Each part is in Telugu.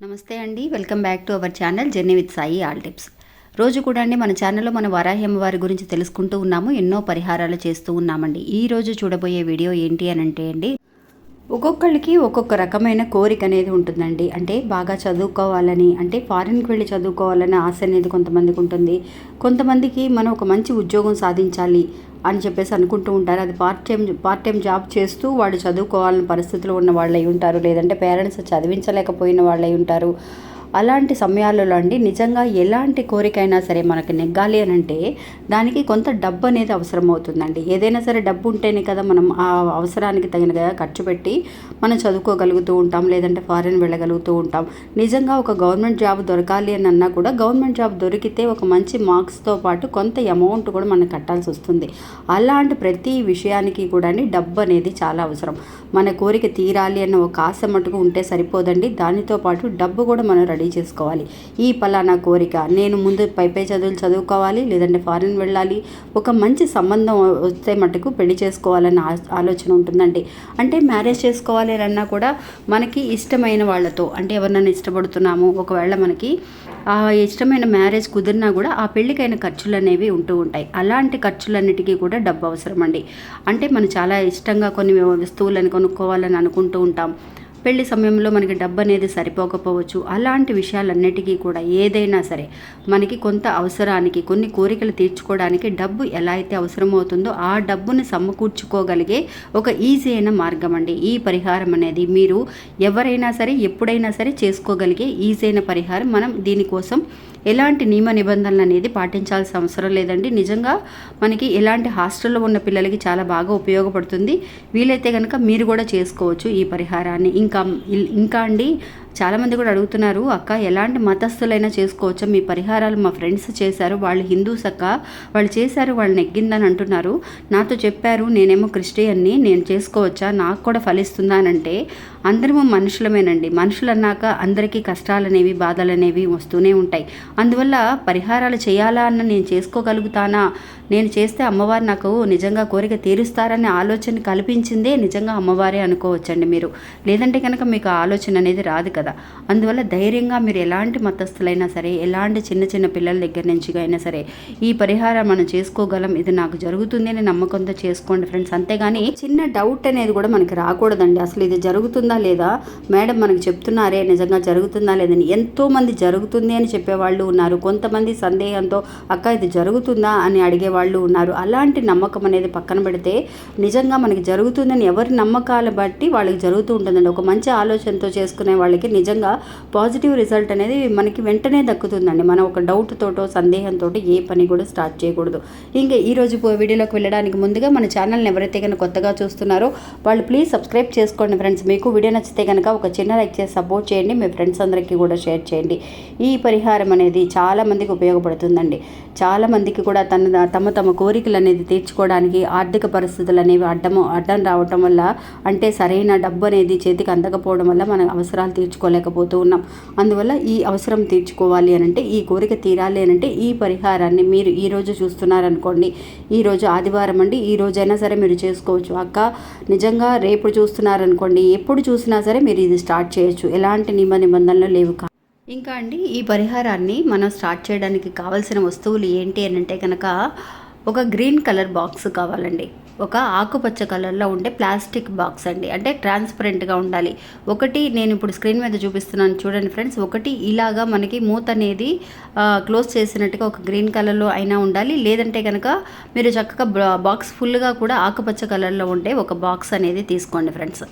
నమస్తే అండి. Welcome back to our channel journey with Sai all tips. రోజు కూడా అండి మన ఛానల్లో మన వరాహి వారి గురించి తెలుసుకుంటూ ఉన్నాము ఎన్నో పరిహారాలు చేస్తూ ఉన్నామండి. ఈ రోజు చూడబోయే వీడియో ఏంటి అని అంటే అండి ఒక్కొక్కళ్ళకి ఒక్కొక్క రకమైన కోరిక అనేది ఉంటుందండి. అంటే బాగా చదువుకోవాలని అంటే ఫారిన్కి వెళ్ళి చదువుకోవాలని ఆశ అనేది కొంతమందికి ఉంటుంది. కొంతమందికి మనం ఒక మంచి ఉద్యోగం సాధించాలి అని చెప్పేసి అనుకుంటూ ఉంటారు. అది part time part time job చేస్తూ వాళ్ళు చదువుకోవాలని పరిస్థితులు ఉన్న వాళ్ళు అయి ఉంటారు. లేదంటే పేరెంట్స్ చదివించలేకపోయిన వాళ్ళు అయి ఉంటారు. అలాంటి సమయాలలో అండి నిజంగా ఎలాంటి కోరికైనా సరే మనకి నెగ్గాలి అని అంటే దానికి కొంత డబ్బు అనేది అవసరం అవుతుందండి ఏదైనా సరే డబ్బు ఉంటేనే కదా మనం ఆ అవసరానికి తగినగా ఖర్చు పెట్టి మనం చదువుకోగలుగుతూ ఉంటాం లేదంటే ఫారెన్ వెళ్ళగలుగుతూ ఉంటాం. నిజంగా ఒక గవర్నమెంట్ జాబ్ దొరకాలి అని అన్నా కూడా గవర్నమెంట్ జాబ్ దొరికితే ఒక మంచి మార్క్స్తో పాటు కొంత అమౌంట్ కూడా మనం కట్టాల్సి వస్తుంది. అలాంటి ప్రతి విషయానికి కూడా డబ్బు అనేది చాలా అవసరం. మన కోరిక తీరాలి అన్న ఒక ఆశ మటుకు ఉంటే సరిపోదండి. దానితో పాటు డబ్బు కూడా మనం స్టడీ చేసుకోవాలి. ఈ పలానా కోరిక. నేను ముందు పైపై చదువులు చదువుకోవాలి లేదంటే ఫారిన్ వెళ్ళాలి. ఒక మంచి సంబంధం వస్తే మటుకు పెళ్ళి చేసుకోవాలన్న ఆ- ఆలోచన ఉంటుందండి. అంటే మ్యారేజ్ చేసుకోవాలి అని అన్నా కూడా మనకి ఇష్టమైన వాళ్ళతో అంటే ఎవరినైనా ఇష్టపడుతున్నాము ఒకవేళ మనకి ఆ ఇష్టమైన మ్యారేజ్ కుదిరినా కూడా ఆ పెళ్ళికైన ఖర్చులు అనేవి ఉంటూ ఉంటాయి. అలాంటి ఖర్చులన్నిటికీ కూడా డబ్బు అవసరం అండి అంటే మనం చాలా ఇష్టంగా కొన్ని వస్తువులను కొనుక్కోవాలని అనుకుంటూ ఉంటాం. పెళ్ళి సమయంలో మనకి డబ్బు అనేది సరిపోకపోవచ్చు. అలాంటి విషయాలన్నిటికీ కూడా ఏదైనా సరే మనకి కొంత అవసరానికి కొన్ని కోరికలు తీర్చుకోవడానికి డబ్బు ఎలా అయితే అవసరమవుతుందో ఆ డబ్బుని సమకూర్చుకోగలిగే ఒక ఈజీ అయిన మార్గం అండి. ఈ పరిహారం అనేది మీరు ఎవరైనా సరే ఎప్పుడైనా సరే చేసుకోగలిగే ఈజీ అయిన పరిహారం. మనం దీనికోసం ఎలాంటి నియమ నిబంధనలు అనేది పాటించాల్సిన అవసరం లేదండి. నిజంగా మనకి ఎలాంటి హాస్టల్లో ఉన్న పిల్లలకి చాలా బాగా ఉపయోగపడుతుంది. వీలైతే కనుక మీరు కూడా చేసుకోవచ్చు ఈ పరిహారాన్ని. ఇంకా ఇంకా అండి చాలామంది కూడా అడుగుతున్నారు అక్క ఎలాంటి మతస్థులైనా చేసుకోవచ్చా? మీ పరిహారాలు మా ఫ్రెండ్స్ చేశారు వాళ్ళు హిందూస్ అక్క వాళ్ళు చేశారు వాళ్ళు నెగ్గిందని అంటున్నారు. నాతో చెప్పారు నేనేమో క్రిస్టియన్ని నేను చేసుకోవచ్చా? నాకు కూడా ఫలిస్తుందా? అని అంటే అందరము మనుషులమేనండి. మనుషులు అన్నాక అందరికీ కష్టాలు అనేవి బాధలు అనేవి వస్తూనే ఉంటాయి. అందువల్ల పరిహారాలు చేయాలా అన్న నేను చేసుకోగలుగుతానా? నేను చేస్తే అమ్మవారు నాకు నిజంగా కోరిక తీరుస్తారనే ఆలోచన కల్పించిందే నిజంగా అమ్మవారే అనుకోవచ్చండి మీరు. లేదంటే కనుక మీకు ఆ ఆలోచన అనేది రాదు కదా. అందువల్ల ధైర్యంగా మీరు ఎలాంటి మతస్థులైనా సరే ఎలాంటి చిన్న చిన్న పిల్లల దగ్గర నుంచి అయినా సరే ఈ పరిహారం మనం చేసుకోగలం. ఇది నాకు జరుగుతుంది అని నమ్మకంతో చేసుకోండి ఫ్రెండ్స్. అంతేగాని చిన్న డౌట్ అనేది కూడా మనకి రాకూడదండి. అసలు ఇది జరుగుతుందా లేదా? మేడం మనకి చెప్తున్నారే నిజంగా జరుగుతుందా లేదని ఎంతోమంది జరుగుతుంది అని చెప్పేవాళ్ళు ఉన్నారు. కొంతమంది సందేహంతో అక్క ఇది జరుగుతుందా? అని అడిగే వాళ్ళు ఉన్నారు. అలాంటి నమ్మకం అనేది పక్కన పెడితే నిజంగా మనకి జరుగుతుందని ఎవరి నమ్మకాలు బట్టి వాళ్ళకి జరుగుతూ ఉంటుందండి. ఒక మంచి ఆలోచనతో చేసుకునే వాళ్ళకి నిజంగా పాజిటివ్ రిజల్ట్ అనేది మనకి వెంటనే దక్కుతుందండి. మనం ఒక డౌట్ తోటో సందేహంతో ఏ పని కూడా స్టార్ట్ చేయకూడదు. ఇంకా ఈ రోజు వీడియోలోకి వెళ్ళడానికి ముందుగా మన ఛానల్ని ఎవరైతే కనుక కొత్తగా చూస్తున్నారో వాళ్ళు ప్లీజ్ సబ్స్క్రైబ్ చేసుకోండి ఫ్రెండ్స్ మీకు వీడియో నచ్చితే కనుక ఒక చిన్న లైక్ చేసి సపోర్ట్ చేయండి. మీ ఫ్రెండ్స్ అందరికీ కూడా షేర్ చేయండి. ఈ పరిహారం అనేది చాలామందికి ఉపయోగపడుతుందండి. చాలా మందికి కూడా తన తమ తమ కోరికలు అనేది తీర్చుకోవడానికి ఆర్థిక పరిస్థితులు అనేవి అడ్డము అడ్డం రావటం వల్ల అంటే సరైన డబ్బు అనేది చేతికి అందకపోవడం వల్ల మన అవసరాలు తీర్చుకోలేకపోతూ ఉన్నాం. అందువల్ల ఈ అవసరం తీర్చుకోవాలి అని అంటే ఈ కోరిక తీరాలి అని అంటే ఈ పరిహారాన్ని మీరు ఈరోజు చూస్తున్నారనుకోండి. ఈ రోజు ఆదివారం అండి. ఈ రోజైనా సరే మీరు చేసుకోవచ్చు. అక్క నిజంగా రేపు చూస్తున్నారనుకోండి. ఎప్పుడు చూసినా సరే మీరు ఇది స్టార్ట్ చేయొచ్చు. ఎలాంటి నియమ నిబంధనలు లేవు కా- ఇంకా అండి ఈ పరిహారాన్ని మనం స్టార్ట్ చేయడానికి కావాల్సిన వస్తువులు ఏంటి అని అంటే కనుక ఒక గ్రీన్ కలర్ బాక్స్ కావాలండి. ఒక ఆకుపచ్చ కలర్లో ఉండే ప్లాస్టిక్ బాక్స్ అండి. అంటే ట్రాన్స్పరెంట్గా ఉండాలి. ఒకటి నేను ఇప్పుడు స్క్రీన్ మీద చూపిస్తున్నాను చూడండి ఫ్రెండ్స్. ఒకటి ఇలాగా మనకి మూత అనేది క్లోజ్ చేసినట్టుగా ఒక గ్రీన్ కలర్లో అయినా ఉండాలి. లేదంటే కనుక మీరు చక్కగా బా- బాక్స్ ఫుల్గా కూడా ఆకుపచ్చ కలర్లో ఉండే ఒక బాక్స్ అనేది తీసుకోండి ఫ్రెండ్స్.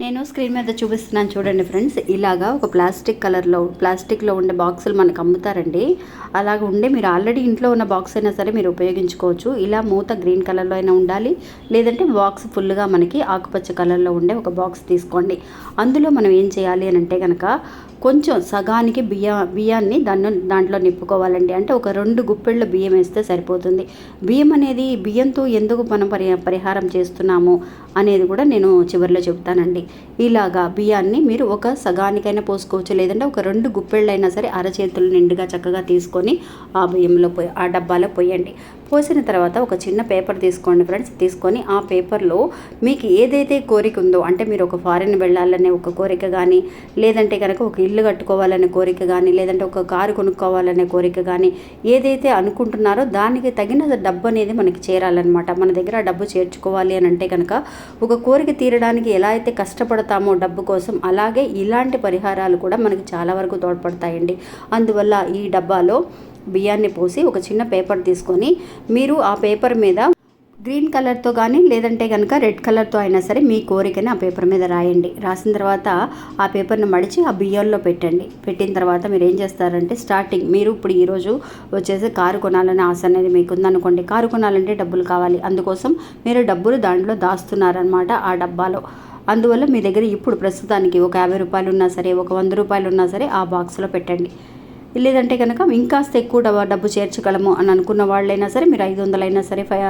నేను స్క్రీన్ మీద చూపిస్తున్నాను చూడండి ఫ్రెండ్స్. ఇలాగా ఒక ప్లాస్టిక్ కలర్లో ప్లాస్టిక్లో ఉండే బాక్సులు మనకు అమ్ముతారండి. అలాగ ఉండే మీరు ఆల్రెడీ ఇంట్లో ఉన్న బాక్స్ అయినా సరే మీరు ఉపయోగించుకోవచ్చు. ఇలా మూత గ్రీన్ కలర్లో అయినా ఉండాలి. లేదంటే బాక్స్ ఫుల్గా మనకి ఆకుపచ్చ కలర్లో ఉండే ఒక బాక్స్ తీసుకోండి. అందులో మనం ఏం చేయాలి అని అంటే కనుక కొంచెం సగానికి బియ్య బియ్యాన్ని దాన్ని దాంట్లో నింపుకోవాలండి. అంటే ఒక రెండు గుప్పెళ్ళ బియ్యం వేస్తే సరిపోతుంది. బియ్యం అనేది బియ్యంతో ఎందుకు మనం పరి పరిహారం చేస్తున్నాము అనేది కూడా నేను చివరిలో చెప్తానండి. ఇలాగా బియ్యాన్ని మీరు ఒక సగానికైనా పోసుకోవచ్చు లేదంటే ఒక రెండు గుప్పెళ్ళైనా సరే అరచేతులు నిండుగా చక్కగా తీసుకొని ఆ బియ్యంలో పోయి ఆ డబ్బాలో పోయండి. పోసిన తర్వాత ఒక చిన్న పేపర్ తీసుకోండి ఫ్రెండ్స్. తీసుకొని ఆ పేపర్లో మీకు ఏదైతే కోరిక ఉందో అంటే మీరు ఒక ఫారిన్ వెళ్ళాలనే ఒక కోరిక కానీ లేదంటే కనుక ఒక ఇల్లు కట్టుకోవాలనే కోరిక కానీ లేదంటే ఒక కారు కొనుక్కోవాలనే కోరిక కానీ ఏదైతే అనుకుంటున్నారో దానికి తగిన డబ్బు అనేది మనకి చేరాలన్నమాట. మన దగ్గర ఆ డబ్బు చేర్చుకోవాలి అని అంటే కనుక ఒక కోరిక తీరడానికి ఎలా అయితే కష్టం కష్టపడతామో డబ్బు కోసం అలాగే ఇలాంటి పరిహారాలు కూడా మనకి చాలా వరకు తోడ్పడతాయండి. అందువల్ల ఈ డబ్బాలో బియ్యాన్ని పోసి ఒక చిన్న పేపర్ తీసుకొని మీరు ఆ పేపర్ మీద గ్రీన్ కలర్తో కానీ లేదంటే కనుక రెడ్ కలర్తో అయినా సరే మీ కోరికని ఆ పేపర్ మీద రాయండి. రాసిన తర్వాత ఆ పేపర్ని మడిచి ఆ బియ్యంలో పెట్టండి. పెట్టిన తర్వాత మీరు ఏం చేస్తారంటే స్టార్టింగ్ మీరు ఇప్పుడు ఈరోజు వచ్చేసి కారు కొనాలని ఆశ అనేది మీకు ఉందనుకోండి కారు కొనాలంటే డబ్బులు కావాలి. అందుకోసం మీరు డబ్బులు దాంట్లో దాస్తున్నారనమాట ఆ డబ్బాలో. అందువల్ల మీ దగ్గర ఇప్పుడు ప్రస్తుతానికి ఒక యాభై రూపాయలు ఉన్నా సరే ఒక వంద రూపాయలు ఉన్నా సరే ఆ బాక్స్లో పెట్టండి. లేదంటే కనుక ఇంకాస్త ఎక్కువ డబ్బు డబ్బు చేర్చగలము అని అనుకున్న వాళ్ళైనా సరే మీరు ఐదు వందలైనా సరే ఫైవ్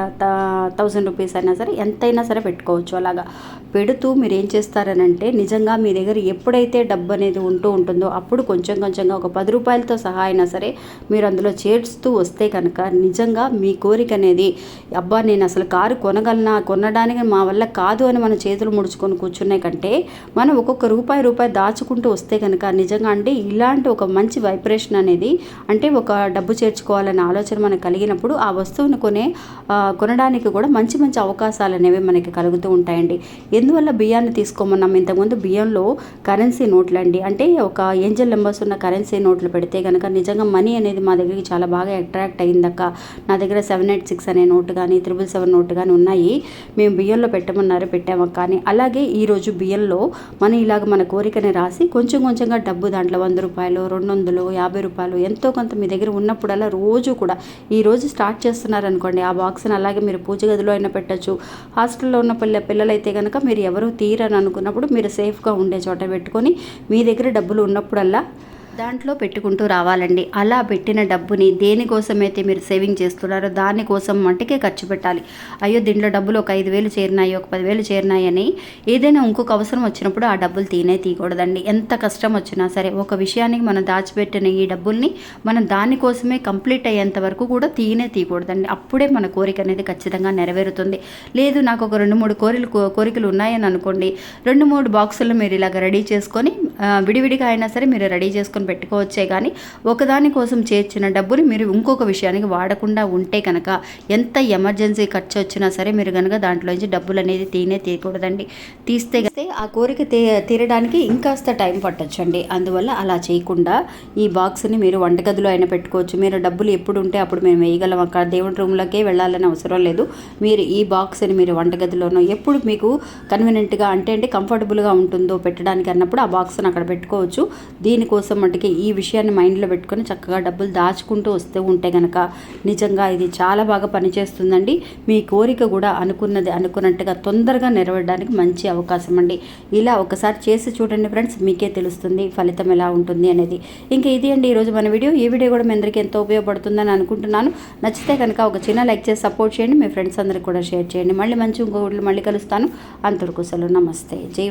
థౌజండ్ రూపీస్ అయినా సరే ఎంతైనా సరే పెట్టుకోవచ్చు అలాగా. పెడుతూ మీరు ఏం చేస్తారనంటే నిజంగా మీ దగ్గర ఎప్పుడైతే డబ్బు అనేది ఉంటూ ఉంటుందో అప్పుడు కొంచెం కొంచెంగా ఒక పది రూపాయలతో సహా అయినా సరే మీరు అందులో చేర్చుతూ వస్తే కనుక నిజంగా మీ కోరిక అనేది అబ్బా నేను అసలు కారు కొనగలనా? కొనడానికి మా వల్ల కాదు అని మన చేతులు ముడుచుకొని కూర్చునే కంటే మనం ఒక్కొక్క రూపాయి రూపాయి దాచుకుంటూ వస్తే కనుక నిజంగా అంటే ఇలాంటి ఒక మంచి వైబ్రేషన్ అనేది అంటే ఒక డబ్బు చేర్చుకోవాలనే ఆలోచన మనకు కలిగినప్పుడు ఆ వస్తువును కొనే కొనడానికి కూడా మంచి మంచి అవకాశాలు అనేవి మనకి కలుగుతూ ఉంటాయండి. ఎందువల్ల బియ్యాన్ని తీసుకోమన్నాం? ఇంతకుముందు బియ్యంలో కరెన్సీ నోట్లు అండి అంటే ఒక ఏంజల్ నెంబర్స్ ఉన్న కరెన్సీ నోట్లు పెడితే కనుక నిజంగా మనీ అనేది మా దగ్గరికి చాలా బాగా అట్రాక్ట్ అయిందక్క. నా దగ్గర సెవెన్ ఎయిట్ సిక్స్ అనే నోటు కానీ త్రిబుల్ సెవెన్ నోటు కానీ ఉన్నాయి. మేము బియ్యంలో పెట్టమన్నారు పెట్టాము. కానీ అలాగే ఈరోజు బియ్యంలో మనం ఇలాగ మన కోరికని రాసి కొంచెం కొంచెంగా డబ్బు దాంట్లో వంద రూపాయలు రెండు వందలు యాభై రూపాయలు ఎంతో కొంత మీ దగ్గర ఉన్నప్పుడల్లా రోజు కూడా ఈ రోజు స్టార్ట్ చేస్తున్నారనుకోండి ఆ బాక్స్ని అలాగే మీరు పూజ గదిలో అయినా పెట్టచ్చు. హాస్టల్లో ఉన్న పిల్ల పిల్లలైతే కనుక మీరు ఎవరు తీరని అనుకున్నప్పుడు మీరు సేఫ్గా ఉండే చోట పెట్టుకొని మీ దగ్గర డబ్బులు ఉన్నప్పుడల్లా దాంట్లో పెట్టుకుంటూ రావాలండి. అలా పెట్టిన డబ్బుని దేనికోసమైతే మీరు సేవింగ్ చేస్తున్నారో దానికోసం మట్టుకే ఖర్చు పెట్టాలి. అయ్యో దీంట్లో డబ్బులు ఒక ఐదు వేలు చేరినాయి ఒక పదివేలు చేరినాయని ఏదైనా ఇంకొక అవసరం వచ్చినప్పుడు ఆ డబ్బులు తీనే తీయకూడదండి. ఎంత కష్టం వచ్చినా సరే ఒక విషయానికి మనం దాచిపెట్టిన ఈ డబ్బుల్ని మనం దానికోసమే కంప్లీట్ అయ్యేంత వరకు కూడా తీయనే తీయకూడదండి. అప్పుడే మన కోరిక అనేది ఖచ్చితంగా నెరవేరుతుంది. లేదు నాకు ఒక రెండు మూడు కోరికలు కోరికలు ఉన్నాయని అనుకోండి. రెండు మూడు బాక్సులు మీరు ఇలాగ రెడీ చేసుకొని విడివిడిగా అయినా సరే మీరు రెడీ చేసుకొని పెట్టుకోవచ్చే కానీ ఒకదాని కోసం చేర్చిన డబ్బుని మీరు ఇంకొక విషయానికి వాడకుండా ఉంటే కనుక ఎంత ఎమర్జెన్సీ ఖర్చు వచ్చినా సరే మీరు కనుక దాంట్లోంచి డబ్బులు అనేది తీనే తీయకూడదండి. తీస్తే ఆ కోరిక తీ తీరడానికి ఇంకాస్త టైం పట్టొచ్చండి. అందువల్ల అలా చేయకుండా ఈ బాక్స్ని మీరు వంటగదిలో అయినా పెట్టుకోవచ్చు. మీరు డబ్బులు ఎప్పుడు ఉంటే అప్పుడు మేము వేయగలం అక్కడ దేవుడి రూమ్లోకే వెళ్ళాలని అవసరం లేదు. మీరు ఈ బాక్స్ని మీరు వంటగదిలోనో ఎప్పుడు మీకు కన్వీనియంట్గా అంటే అంటే కంఫర్టబుల్గా ఉంటుందో పెట్టడానికి అన్నప్పుడు ఆ బాక్స్ని అక్కడ పెట్టుకోవచ్చు. దీనికోసం మటుకి ఈ విషయాన్ని మైండ్లో పెట్టుకొని చక్కగా డబ్బులు దాచుకుంటూ వస్తూ ఉంటే కనుక నిజంగా ఇది చాలా బాగా పనిచేస్తుందండి. మీ కోరిక కూడా అనుకున్నది అనుకున్నట్టుగా తొందరగా నెరవేరడానికి మంచి అవకాశం అండి. ఇలా ఒకసారి చేసి చూడండి ఫ్రెండ్స్ మీకే తెలుస్తుంది ఫలితం ఎలా ఉంటుంది అనేది. ఇంకా ఇది అండి ఈరోజు మన వీడియో. ఈ వీడియో కూడా మీ అందరికీ ఎంతో ఉపయోగపడుతుందని అనుకుంటున్నాను. నచ్చితే కనుక ఒక చిన్న లైక్ చేసి సపోర్ట్ చేయండి. మీ ఫ్రెండ్స్ అందరికి కూడా షేర్ చేయండి. మళ్ళీ మంచి ఇంకో మళ్ళీ కలుస్తాను. అంతవరకు సెలవు. నమస్తే. జై